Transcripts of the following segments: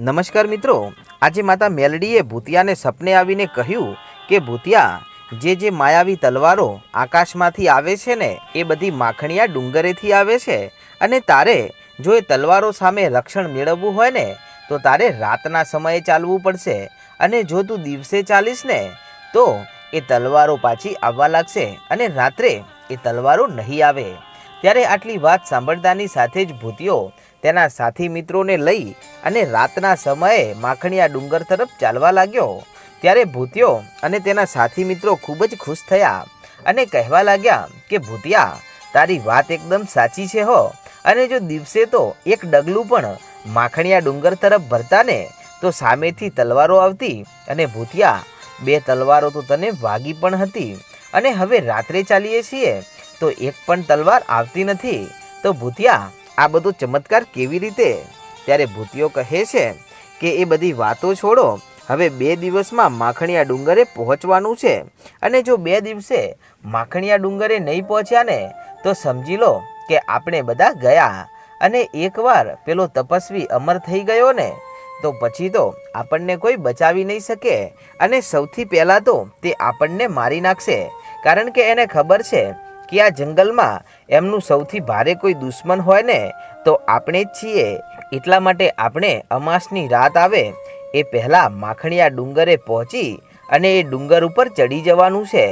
નમસ્કાર મિત્રો, આજે માતા મેલડીએ ભૂતિયાને સપને આવીને કહ્યું કે, ભૂતિયા, જે જે માયાવી તલવારો આકાશમાંથી આવે છે ને, એ બધી માખણિયા ડુંગરેથી આવે છે. અને તારે જો એ તલવારો સામે રક્ષણ મેળવવું હોય ને, તો તારે રાતના સમયે ચાલવું પડશે. અને જો તું દિવસે ચાલીશ ને, તો એ તલવારો પાછી આવવા લાગશે અને રાત્રે એ તલવારો નહીં આવે. ત્યારે આટલી વાત સાંભળતાની સાથે જ ભૂતિયો તેના સાથી મિત્રોને લઈ અને રાતના સમયે માખણિયા ડુંગર તરફ ચાલવા લાગ્યો. ત્યારે ભૂતિયો અને તેના સાથી મિત્રો ખૂબ જ ખુશ થયા અને કહેવા લાગ્યા કે, ભૂતિયા, તારી વાત એકદમ સાચી છે હો. અને જો દિવસે તો એક ડગલું પણ માખણિયા ડુંગર તરફ ભરતા ને, તો સામેથી તલવારો આવતી અને ભૂતિયા, બે તલવારો તો તને વાગી પણ હતી. અને હવે રાત્રે ચાલીએ છીએ તો એક પણ તલવાર આવતી નથી. તો ભૂતિયા, આ બધો ચમત્કાર કેવી રીતે? ત્યારે ભૂતિયો કહે છે કે એ બધી વાતો છોડો. હવે બે દિવસમાં માખણિયા ડુંગરે પહોંચવાનું છે. અને જો બે દિવસે માખણિયા ડુંગરે નહીં પહોંચ્યા ને, તો સમજી લો કે આપણે બધા ગયા. અને એકવાર પેલો તપસ્વી અમર થઈ ગયો ને, તો પછી તો આપણને કોઈ બચાવી નહીં શકે. અને સૌથી પહેલાં તો તે આપણને મારી નાખશે. કારણ કે એને ખબર છે કે આ જંગલમાં એમનું સૌથી ભારે કોઈ દુશ્મન હોય ને, તો આપણે જ છીએ. એટલા માટે આપણે અમાસની રાત આવે, એ પહેલાં માખણીયા ડુંગરે પહોંચી અને એ ડુંગર ઉપર ચડી જવાનું છે.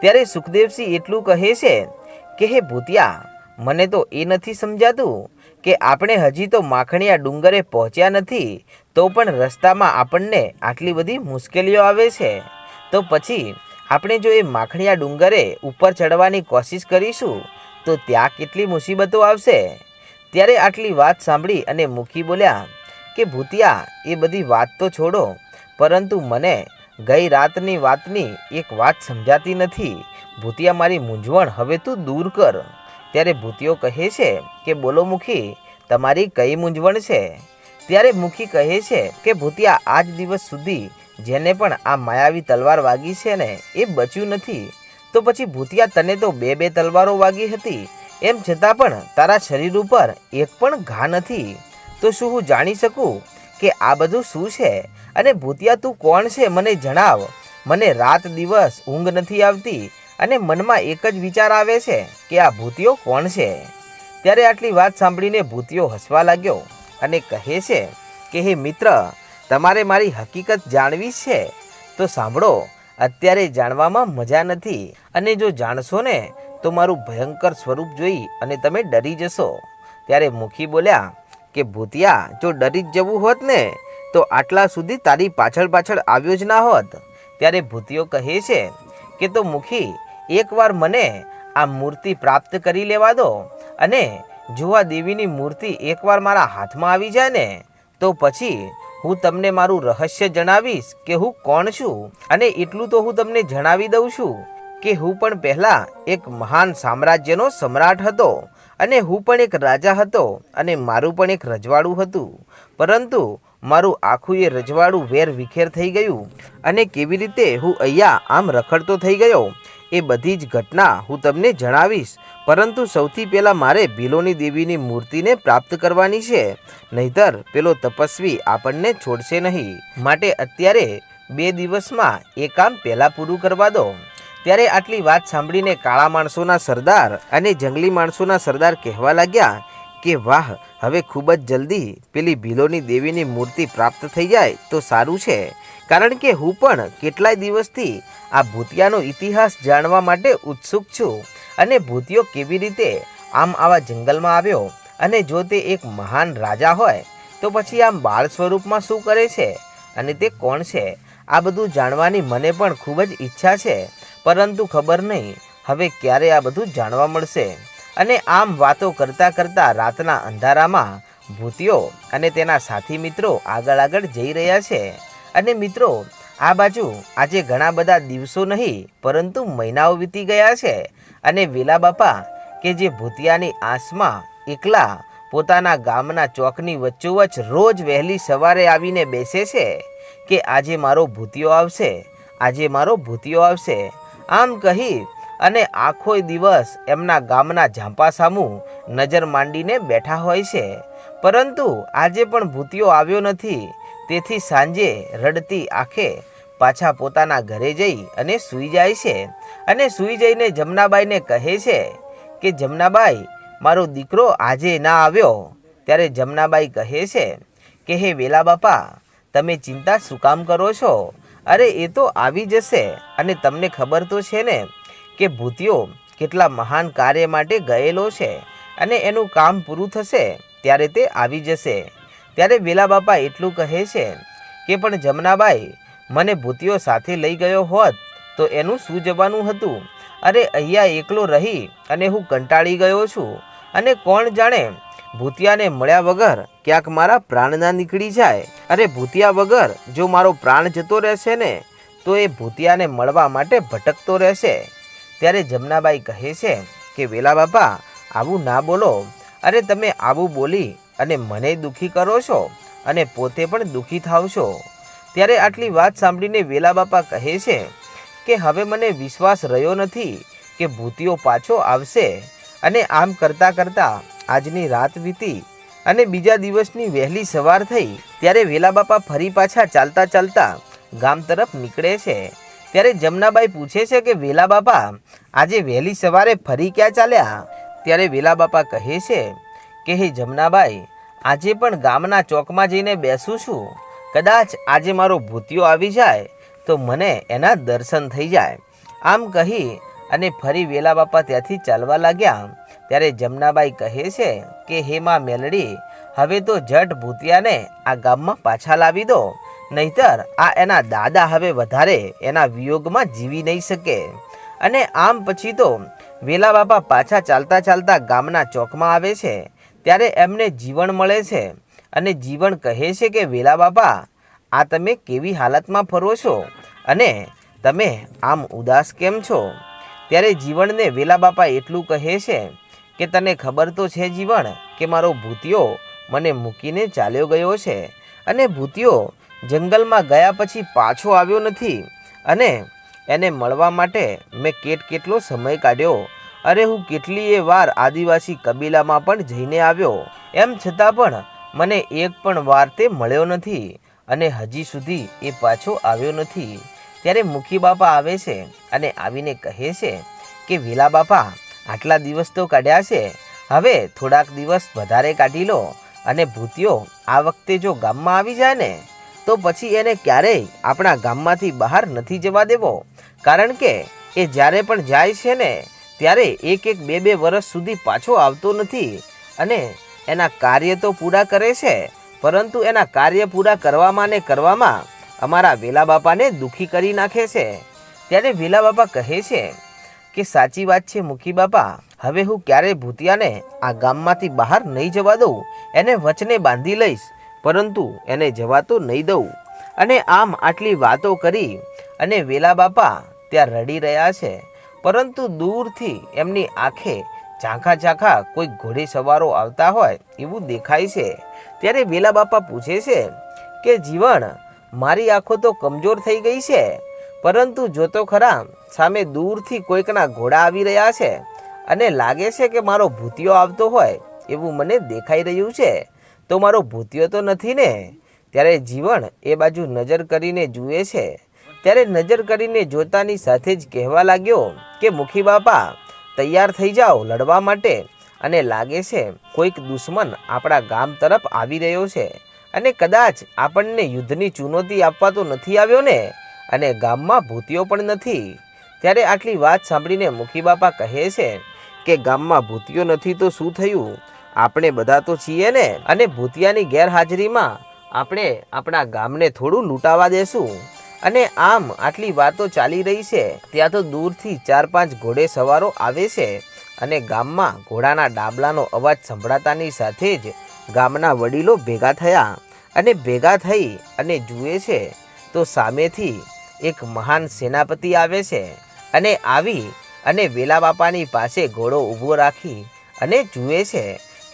ત્યારે સુખદેવસિંહ એટલું કહે છે કે, હે ભૂતિયા, મને તો એ નથી સમજાતું કે આપણે હજી તો માખણીયા ડુંગરે પહોંચ્યા નથી, તો પણ રસ્તામાં આપણને આટલી બધી મુશ્કેલીઓ આવે છે. તો પછી આપણે જો એ માખણીયા ડુંગરે ઉપર ચડવાની કોશિશ કરીશું, તો ત્યાં કેટલી મુસીબતો આવશે? ત્યારે આટલી વાત સાંભળી અને મુખી બોલ્યા, કે ભૂતિયા, એ બધી વાત તો છોડો, પરંતુ મને ગઈ રાતની વાતની એક વાત સમજાતી નથી. ભૂતિયા, મારી મૂંઝવણ હવે તું દૂર કર. ત્યારે ભૂતિયો કહે છે કે, બોલો મુખી, તમારી કઈ મૂંઝવણ છે? ત્યારે મુખી કહે છે કે, ભૂતિયા, આજ દિવસ સુધી જેને પણ આ માયાવી તલવાર વાગી છે ને, એ બચ્યું નથી. તો પછી ભૂતિયા તને તો બે બે તલવારો વાગી હતી. એમ છતાં પણ તારા શરીર ઉપર એક પણ ઘા નથી. તો શું હું જાણી શકું કે આ બધું શું છે? અને ભૂતિયા તું કોણ છે મને જણાવ. મને રાત દિવસ ઊંઘ નથી આવતી અને મનમાં એક જ વિચાર આવે છે કે આ ભૂતિયો કોણ છે? ત્યારે આટલી વાત સાંભળીને ભૂતિયો હસવા લાગ્યો અને કહે છે કે, હે મિત્ર તમારે મારી હકીકત જાણવી છે? તો સાંભળો, અત્યારે જાણવામાં મજા નથી. અને જો જાણશો ને, તો મારું ભયંકર સ્વરૂપ જોઈ અને તમે ડરી જશો. ત્યારે મુખી બોલ્યા, કે ભૂતિયા, જો ડરી જ જવું હોત ને, તો આટલા સુધી તારી પાછળ પાછળ આવ્યો જ ના હોત. ત્યારે ભૂતિયો કહે છે, કે તો મુખી, એકવાર મને આ મૂર્તિ પ્રાપ્ત કરી લેવા દો અને જો આ દેવીની મૂર્તિ એકવાર મારા હાથમાં આવી જાય ને, તો પછી હું તમને મારું રહસ્ય જણાવીશ કે હું કોણ છું અને એટલું તો હું તમને જણાવી દઉં છું કે હું પણ પહેલાં એક મહાન સામ્રાજ્યનો સમ્રાટ હતો અને હું પણ એક રાજા હતો અને મારું પણ એક રજવાડું હતું. પરંતુ મારું આખું એ રજવાડું વેર વિખેર થઈ ગયું અને કેવી રીતે હું અહીંયા આમ રખડતો થઈ ગયો એ બધી જ ઘટના હું તમને જણાવીશ. પરંતુ સૌથી પહેલાં મારે ભીલોની દેવીની મૂર્તિને પ્રાપ્ત કરવાની છે. નહીતર પેલો તપસ્વી આપણને છોડશે નહીં. માટે અત્યારે બે દિવસમાં એ કામ પહેલાં પૂરું કરવા દો. ત્યારે આટલી વાત સાંભળીને કાળા માણસોના સરદાર અને જંગલી માણસોના સરદાર કહેવા લાગ્યા કે, વાહ, હવે ખૂબ જ જલ્દી પેલી ભીલોની દેવીની મૂર્તિ પ્રાપ્ત થઈ જાય તો સારું છે. કારણ કે હું પણ કેટલાય દિવસથી આ ભૂતિયાનો ઇતિહાસ જાણવા માટે ઉત્સુક છું અને ભૂતિયો કેવી રીતે આમ આવા જંગલમાં આવ્યો અને જો તે એક મહાન રાજા હોય, તો પછી આમ બાળ સ્વરૂપમાં શું કરે છે અને તે કોણ છે, આ બધું જાણવાની મને પણ ખૂબ જ ઈચ્છા છે. પરંતુ ખબર નહીં, હવે ક્યારે આ બધું જાણવા મળશે? અને આમ વાતો કરતાં કરતાં રાતના અંધારામાં ભૂતિયો અને તેના સાથી મિત્રો આગળ આગળ જઈ રહ્યા છે. અને મિત્રો, આ બાજુ આજે ઘણા બધા દિવસો નહીં, પરંતુ મહિનાઓ વીતી ગયા છે. અને વેલા બાપા, કે જે ભૂતિયાની આંસમાં એકલા પોતાના ગામના ચોકની વચ્ચોવચ્ચ રોજ વહેલી સવારે આવીને બેસે છે કે આજે મારો ભૂતિયો આવશે, આજે મારો ભૂતિયો આવશે. આમ કહી અને આખો દિવસ એમના ગામના ઝાંપા સામું નજર માંડીને બેઠા હોય છે. પરંતુ આજે પણ ભૂતિયો આવ્યો નથી. તેથી સાંજે રડતી આંખે પાછા પોતાના ઘરે જઈ અને સૂઈ જાય છે. અને સૂઈ જઈને જમનાબાઈને કહે છે કે, જમનાબાઈ, મારો દીકરો આજે ના આવ્યો. ત્યારે જમનાબાઈ કહે છે કે, હે વેલા બાપા, તમે ચિંતા શું કામ કરો છો? અરે, એ તો આવી જશે. અને તમને ખબર તો છે ને કે ભૂતિયો કેટલા મહાન કાર્ય માટે ગયેલો છે અને એનું કામ પૂરું થશે ત્યારે તે આવી જશે. ત્યારે વેલા બાપા એટલું કહે છે કે, પણ જમનાબાઈ, મને ભૂતિયો સાથે લઈ ગયો હોત તો એનું શું જવાનું હતું? અરે, અહીંયા એકલો રહી અને હું કંટાળી ગયો છું. અને કોણ જાણે ભૂતિયાને મળ્યા વગર ક્યાંક મારા પ્રાણ ના નીકળી જાય. અરે, ભૂતિયા વગર જો મારો પ્રાણ જતો રહેશે ને, તો એ ભૂતિયાને મળવા માટે ભટકતો રહેશે. ત્યારે જમનાબાઈ કહે છે કે, વેલા બાપા, આવું ના બોલો. અરે, તમે આવું બોલી અને મને દુઃખી કરો છો અને પોતે પણ દુઃખી થાવ છો. ત્યારે આટલી વાત સાંભળીને વેલા બાપા કહે છે કે હવે મને વિશ્વાસ રહ્યો નથી કે ભૂતિયો પાછો આવશે અને આમ કરતાં કરતાં આજની રાત વીતી અને બીજા દિવસની વહેલી સવાર થઈ. ત્યારે વેલા બાપા ફરી પાછા ચાલતા ચાલતા ગામ તરફ નીકળે છે. ત્યારે જમનાબાઈ પૂછે છે કે વેલા બાપા, આજે વહેલી સવારે ફરી ક્યાં ચાલ્યા? ત્યારે વેલા બાપા કહે છે કે, હે જમનાબાઈ આજે પણ ગામના ચોકમાં જઈને બેસું છું. કદાચ આજે મારો ભૂતિયો આવી જાય તો મને એના દર્શન થઈ જાય. આમ કહી અને ફરી વેલા બાપા ત્યાંથી ચાલવા લાગ્યા. ત્યારે જમનાબાઈ કહે છે કે, હે માં મેલડી, હવે તો જટ ભૂતિયાને આ ગામમાં પાછા લાવી દો. નહીતર આ એના દાદા હવે વધારે એના વિયોગમાં જીવી નહીં શકે. અને આમ પછી તો વેલા બાપા પાછા ચાલતા ચાલતા ગામના ચોકમાં આવે છે. ત્યારે એમને જીવન મળે છે અને જીવન કહે છે કે, વેલા બાપા, આ તમે કેવી હાલતમાં ફરો છો? અને તમે આમ ઉદાસ કેમ છો? ત્યારે જીવનને વેલા બાપા એટલું કહે છે કે, તને ખબર તો છે જીવન કે મારો ભૂતિયો મને મૂકીને ચાલ્યો ગયો છે અને ભૂતિયો જંગલમાં ગયા પછી પાછો આવ્યો નથી અને એને મળવા માટે મેં કેટ કેટલો સમય કાઢ્યો અરે હું કેટલીય વાર આદિવાસી કબીલામાં પણ જઈને આવ્યો. એમ છતાં પણ મને એક પણ વાર તે મળ્યો નથી અને હજી સુધી એ પાછો આવ્યો નથી. ત્યારે મુખી બાપા આવે છે અને આવીને કહે છે કે, વેલા બાપા, આટલા દિવસ તો કાઢ્યા છે. હવે થોડાક દિવસ વધારે કાઢી લો અને ભૂતિયો આ વખતે જો ગામમાં આવી જાય ને, તો પછી એને ક્યારેય આપણા ગામમાંથી બહાર નથી જવા દેવો. કારણ કે એ જ્યારે પણ જાય છે ને ત્યારે એક એક બે બે વર્ષ સુધી પાછો આવતો નથી અને એના કાર્ય તો પૂરા કરે છે, પરંતુ એના કાર્ય પૂરા કરવામાં ને કરવામાં અમારા વેલા બાપાને દુઃખી કરી નાખે છે. ત્યારે વેલા બાપા કહે છે કે, સાચી વાત છે મુખી બાપા, હવે હું ક્યારેય ભૂતિયાને આ ગામમાંથી બહાર નહીં જવા દઉં? એને વચને બાંધી લઈશ, પરંતુ એને જવા તો નહીં દઉં. અને આમ આટલી વાતો કરી અને વેલા બાપા ત્યાં રડી રહ્યા છે. પરંતુ દૂરથી એમની આંખે ઝાંખા ઝાંખા કોઈ ઘોડે સવારો આવતા હોય એવું દેખાય છે. ત્યારે વેલા બાપા પૂછે છે કે જીવન મારી આંખો તો કમજોર થઈ ગઈ છે, પરંતુ જોતો ખરા સામે દૂરથી કોઈકના ઘોડા આવી રહ્યા છે અને લાગે છે કે મારો ભૂતિયો આવતો હોય એવું મને દેખાઈ રહ્યું છે. તો મારો ભૂતિયો તો નથી ને? ત્યારે જીવન એ બાજુ નજર કરીને જુએ છે. ત્યારે નજર કરીને જોતાની સાથે જ કહેવા લાગ્યો કે, મુખી બાપા, તૈયાર થઈ જાઓ લડવા માટે. અને લાગે છે કોઈક દુશ્મન આપણા ગામ તરફ આવી રહ્યો છે. અને કદાચ આપણને યુદ્ધની ચુનૌતી આપવા તો નથી આવ્યો ને? અને ગામમાં ભૂતિયો પણ નથી. ત્યારે આટલી વાત સાંભળીને મુખી બાપા કહે છે કે, ગામમાં ભૂતિયો નથી તો શું થયું? આપણે બધા તો છીએ ને? અને ભૂતિયાની ગેરહાજરીમાં આપણે આપણા ગામને થોડું લૂંટાવા દેશું. અને આમ આટલી વાતો ચાલી રહી છે, ત્યાં તો દૂરથી ચાર પાંચ ઘોડે સવારો આવે છે અને ગામમાં ઘોડાના ડાબલાનો અવાજ સંભળાતાની સાથે જ ગામના વડીલો ભેગા થયા અને ભેગા થઈ અને જુએ છે તો સામેથી એક મહાન સેનાપતિ આવે છે અને આવી અને વેલા બાપાની પાસે ઘોડો ઊભો રાખી અને જુએ છે.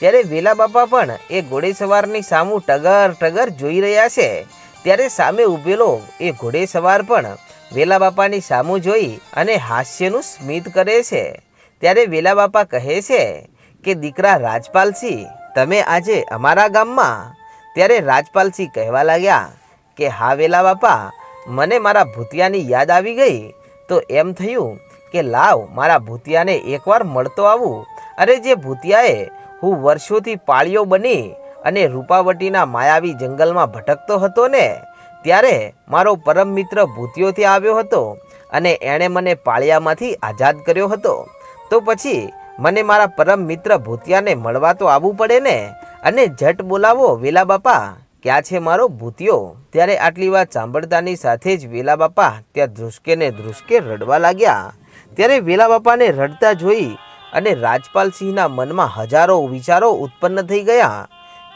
ત્યારે વેલા બાપા પણ એ ઘોડે સવારની સામું ટગર ટગર જોઈ રહ્યા છે. ત્યારે સામે ઊભેલો એ ઘોડે સવાર પણ વેલા બાપાની સામું જોઈ અને હાસ્યનું સ્મિત કરે છે. ત્યારે વેલા બાપા કહે છે કે, દીકરા રાજપાલસિંહ, તમે આજે અમારા ગામમાં? ત્યારે રાજપાલસિંહ કહેવા લાગ્યા કે, હા વેલા બાપા, મને મારા ભૂતિયાની યાદ આવી ગઈ. તો એમ થયું કે, લાવ મારા ભૂતિયાને એકવાર મળતો આવું. અરે, જે ભૂતિયાએ હું વર્ષોથી પાળીઓ બની અને રૂપાવટીના માયાવી જંગલમાં ભટકતો હતો ને, ત્યારે મારો પરમ મિત્ર ભૂતિયોથી આવ્યો હતો અને એણે મને પાળિયામાંથી આઝાદ કર્યો હતો. તો પછી મને મારા પરમ મિત્ર ભૂતિયાને મળવા તો આવવું પડે ને, અને ઝટ બોલાવો વેલા બાપા, ક્યાં છે મારો ભૂતિયો? ત્યારે આટલી વાત સાંભળતાની સાથે જ વેલા બાપા ત્યાં ધ્રુસકે ને ધ્રુસકે રડવા લાગ્યા. ત્યારે વેલા બાપાને રડતા જોઈ અને રાજપાલસિંહના મનમાં હજારો વિચારો ઉત્પન્ન થઈ ગયા.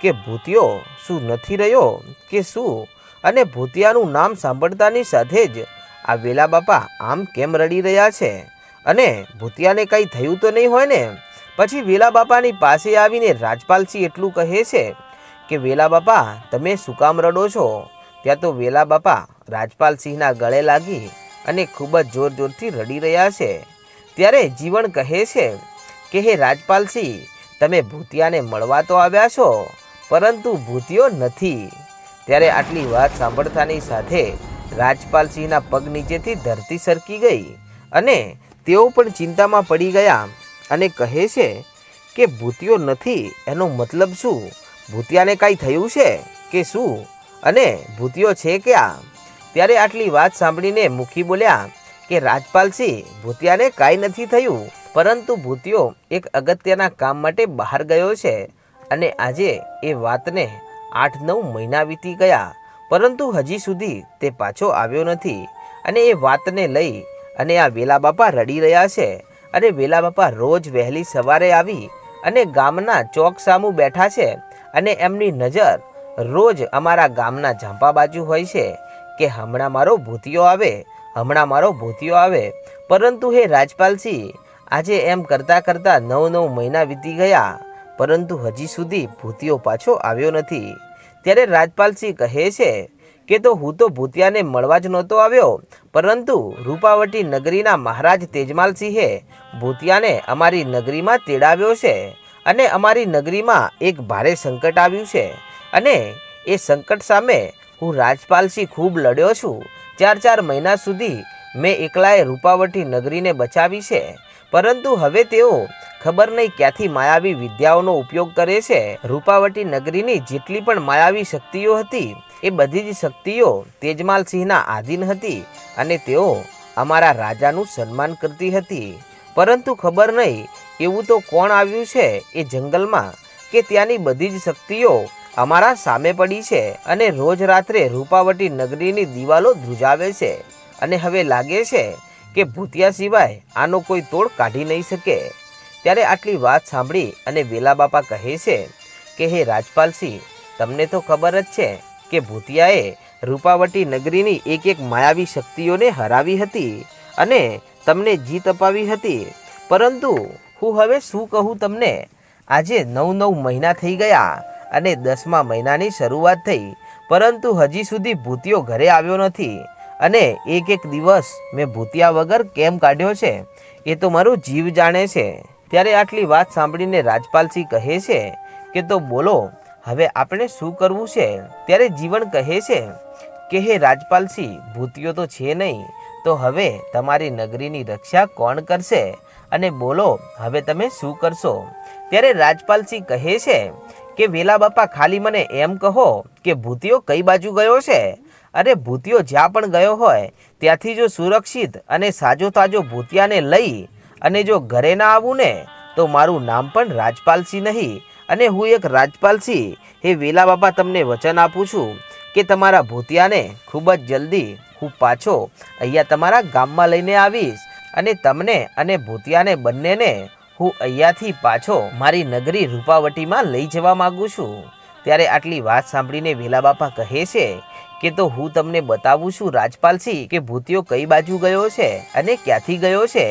કે ભૂતિયો શું નથી રહ્યો કે શું? અને ભૂતિયાનું નામ સાંભળતાની સાથે જ આ વેલા બાપા આમ કેમ રડી રહ્યા છે? અને ભૂતિયાને કંઈ થયું તો નહીં હોય ને? પછી વેલા બાપાની પાસે આવીને રાજપાલસિંહ એટલું કહે છે કે, વેલા બાપા, તમે શું કામ રડો છો? ત્યાં તો વેલા બાપા રાજપાલસિંહના ગળે લાગી અને ખૂબ જ જોર જોરથી રડી રહ્યા છે. ત્યારે જીવન કહે છે કે, હે રાજપાલસિંહ તમે ભૂતિયાને મળવા તો આવ્યા છો? પરંતુ ભૂતિયો નથી. ત્યારે આટલી વાત સાંભળતાની સાથે રાજપાલસિંહના પગ નીચેથી ધરતી સરકી ગઈ અને તેઓ પણ ચિંતામાં પડી ગયા અને કહે છે કે, ભૂતિયો નથી, એનો મતલબ શું? ભૂતિયાને કાંઈ થયું છે કે શું? અને ભૂતિયો છે ક્યાં? ત્યારે આટલી વાત સાંભળીને મુખી બોલ્યા કે, રાજપાલસિંહ, ભૂતિયાને કાંઈ નથી થયું, પરંતુ ભૂતિયો એક અગત્યના કામ માટે બહાર ગયો છે. અને આજે એ વાતને આઠ નવ મહિના વીતી ગયા, પરંતુ હજી સુધી તે પાછો આવ્યો નથી. અને એ વાતને લઈ અને આ વેલા બાપા રડી રહ્યા છે અને વેલા બાપા રોજ વહેલી સવારે આવી અને ગામના ચોક સામું બેઠા છે અને એમની નજર રોજ અમારા ગામના ઝાંપા બાજુ હોય છે કે હમણાં મારો ભૂતિયો આવે, હમણાં મારો ભૂતિયો આવે. પરંતુ હે રાજપાલસિંહ આજે એમ કરતાં કરતાં નવ નવ મહિના વીતી ગયા પરંતુ હજી સુધી ભૂતિયો પાછો આવ્યો નથી. ત્યારે રાજપાલસિંહ કહે છે કે તો હું તો ભૂતિયાને મળવા જ નહોતો આવ્યો, પરંતુ રૂપાવટી નગરીના મહારાજ તેજમાલસિંહે ભૂતિયાને અમારી નગરીમાં તેડાવ્યો છે અને અમારી નગરીમાં એક ભારે સંકટ આવ્યું છે અને એ સંકટ સામે હું રાજપાલસિંહ ખૂબ લડ્યો છું. ચાર ચાર મહિના સુધી મેં એકલાએ રૂપાવટી નગરીને બચાવી છે, પરંતુ હવે તેઓ ખબર નહીં ક્યાંથી માયાવી વિદ્યાઓનો ઉપયોગ કરે છે. રૂપાવટી નગરીની જેટલી પણ માયાવી શક્તિઓ હતી, એ બધી જ શક્તિઓ તેજમાલસિંહના આધીન હતી અને તેઓ અમારા રાજાનું સન્માન કરતી હતી. પરંતુ ખબર નહીં એવું તો કોણ આવ્યું છે એ જંગલમાં કે ત્યાંની બધી જ શક્તિઓ અમારા સામે પડી છે અને રોજ રાત્રે રૂપાવટી નગરીની દિવાલો ધ્રુજાવે છે. અને હવે લાગે છે કે ભૂતિયા સિવાય આનો કોઈ તોડ કાઢી નહીં શકે. ત્યારે આટલી વાત સાંભળી અને વેલા બાપા કહે છે કે, હે રાજપાલસિંહ, તમને તો ખબર જ છે કે ભૂતિયાએ રૂપાવટી નગરીની એક એક માયાવી શક્તિઓને હરાવી હતી અને તમને જીત અપાવી હતી. પરંતુ હું હવે શું કહું તમને? આજે નવ નવ મહિના થઈ ગયા અને દસમા મહિનાની શરૂઆત થઈ. પરંતુ હજી સુધી ભૂતિયો ઘરે આવ્યો નથી અને એક એક દિવસ મેં ભૂતિયા વગર કેમ કાઢ્યો છે? એ તો મારું જીવ જાણે છે. ત્યારે આટલી વાત સાંભળીને રાજપાલસિંહ કહે છે કે તો બોલો, હવે આપણે શું કરવું છે? ત્યારે જીવન કહે છે કે, હે રાજપાલસિંહ ભૂતિયો તો છે નહીં, તો હવે તમારી નગરીની રક્ષા કોણ કરશે? અને બોલો, હવે તમે શું કરશો? ત્યારે રાજપાલસિંહ કહે છે કે, વેલા બાપા, ખાલી મને એમ કહો કે ભૂતિયો કઈ બાજુ ગયો છે? અરે ભૂતિયો જ્યાં પણ ગયો હોય, ત્યાંથી જો સુરક્ષિત અને સાજો તાજો ભૂતિયાને લઈ અને જો ઘરે ના આવું ને, તો મારું નામ પણ રાજપાલસિંહ નહીં. અને હું એક રાજપાલસિંહ હે વેલા બાપા, તમને વચન આપું છું કે તમારા ભૂતિયાને ખૂબ જ જલ્દી હું પાછો અહીંયા તમારા ગામમાં લઈને આવીશ અને તમને અને ભૂતિયાને બંનેને હું અહીંયાથી પાછો મારી નગરી રૂપાવટીમાં લઈ જવા માગું છું. ત્યારે આટલી વાત સાંભળીને વેલા બાપા કહે છે કે, તો હું તમને બતાવું છું રાજપાલસિંહ કે ભૂતિયો કઈ બાજુ ગયો છે અને ક્યાંથી ગયો છે?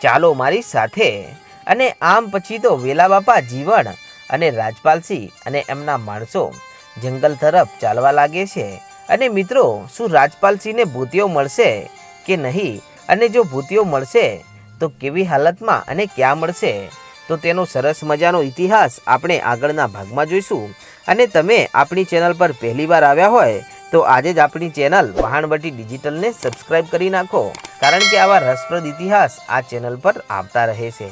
ચાલો મારી સાથે. અને આમ પછી તો વેલા બાપા જીવન અને રાજપાલસિંહ અને એમના માણસો જંગલ તરફ ચાલવા લાગે છે. અને મિત્રો, શું રાજપાલસિંહને ભૂતિઓ મળશે કે નહીં? અને જો ભૂતિઓ મળશે, તો કેવી હાલતમાં અને ક્યાં મળશે? તો તેનો સરસ મજાનો ઇતિહાસ આપણે આગળના ભાગમાં જોઈશું. અને તમે આપણી ચેનલ પર પહેલીવાર આવ્યા હોય, તો આજે જ આપણી ચેનલ વહાણવટી ડિજિટલને સબસ્ક્રાઇબ કરી નાખો. કારણ કે આવા રસપ્રદ ઇતિહાસ આ ચેનલ પર આવતા રહે છે.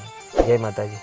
જય માતાજી.